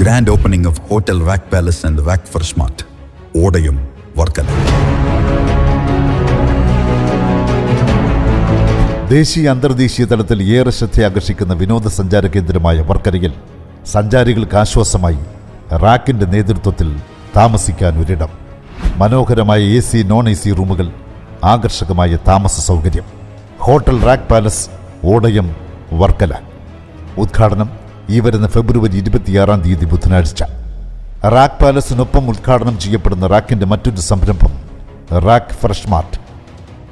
Grand opening of hotel walk palace and walk for Smart. ഓടയും വർക്കല. ദേശീയ അന്തർദേശീയ തലത്തിൽ ഏറെ ശ്രദ്ധയാകർഷിക്കുന്ന വിനോദസഞ്ചാര കേന്ദ്രമായ വർക്കരയിൽ സഞ്ചാരികൾക്ക് ആശ്വാസമായി റാക്കിന്റെ നേതൃത്വത്തിൽ താമസിക്കാൻ ഒരിടം മനോഹരമായ A C non A C റൂമുകൾ ആകർഷകമായ താമസ സൗകര്യം. Hotel rack palace Odayam Varkala. ഉദ്ഘാടനം ഈ വരുന്ന ഫെബ്രുവരി ഇരുപത്തിയാറാം തീയതി ബുധനാഴ്ച. റാക്ക് പാലസിനൊപ്പം ഉദ്ഘാടനം ചെയ്യപ്പെടുന്ന റാക്കിന്റെ മറ്റൊരു സംരംഭം റാക്ക് ഫ്രഷ് മാർട്ട്.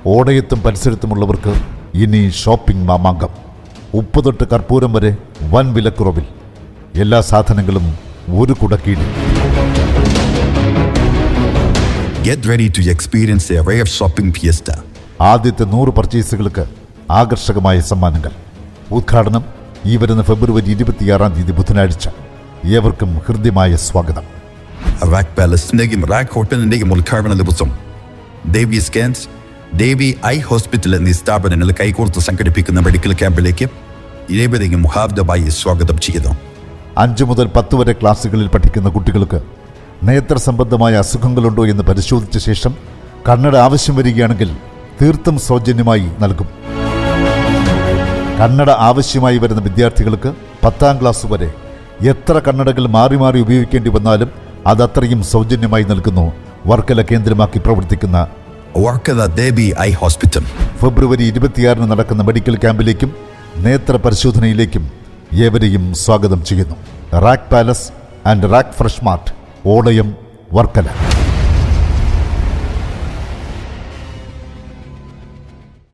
ഓടയത്തും പരിസരത്തുമുള്ളവർക്ക് ഇനി ഷോപ്പിംഗ് മാമാങ്കം. ഉപ്പ് തൊട്ട് കർപ്പൂരം വരെ വൻ വിലക്കുറവിൽ. എല്ലാ സാധനങ്ങളും ഒരു കുടക്കീഴിൽ. Get ready to experience a rare shopping fiesta. ആദ്യത്തെ നൂറ് പർച്ചേസുകൾക്ക് ആകർഷകമായ സമ്മാനങ്ങൾ. ഉദ്ഘാടനം ഈ വരുന്ന ഫെബ്രുവരി ഇരുപത്തിയാറാം തീയതി ബുധനാഴ്ച ഏവർക്കും ഹൃദ്യമായ സ്വാഗതം. റാക് പാലസിന്റെയും റാക്ക് ഹോട്ടലിന്റെയും ഉദ്ഘാടന ദിവസം. Devi scans Devi eye hospital എന്നീ സ്ഥാപനങ്ങൾ കൈകോർത്ത് സംഘടിപ്പിക്കുന്ന മെഡിക്കൽ ക്യാമ്പിലേക്ക് ഏവരെയും മുഹാബ്ദമായി സ്വാഗതം ചെയ്യുന്നു. അഞ്ചു മുതൽ പത്ത് വരെ ക്ലാസ്സുകളിൽ പഠിക്കുന്ന കുട്ടികൾക്ക് നേത്ര സംബന്ധമായ അസുഖങ്ങളുണ്ടോ എന്ന് പരിശോധിച്ച ശേഷം കണ്ണട ആവശ്യം വരികയാണെങ്കിൽ തീർത്തും സൗജന്യമായി നൽകും. കണ്ണട ആവശ്യമായി വരുന്ന വിദ്യാർത്ഥികൾക്ക് പത്താം ക്ലാസ് വരെ എത്ര കന്നഡകൾ മാറി മാറി ഉപയോഗിക്കേണ്ടി വന്നാലും അതത്രയും സൗജന്യമായി നൽകുന്നു. വർക്കല കേന്ദ്രമാക്കി പ്രവർത്തിക്കുന്ന Varkala Devi eye hospital. February ഇരുപത്തിയാറിന് നടക്കുന്ന മെഡിക്കൽ ക്യാമ്പിലേക്കും നേത്ര പരിശോധനയിലേക്കും ഏവരെയും സ്വാഗതം ചെയ്യുന്നു. Rack palace and rack fresh mart Onayam Varkala.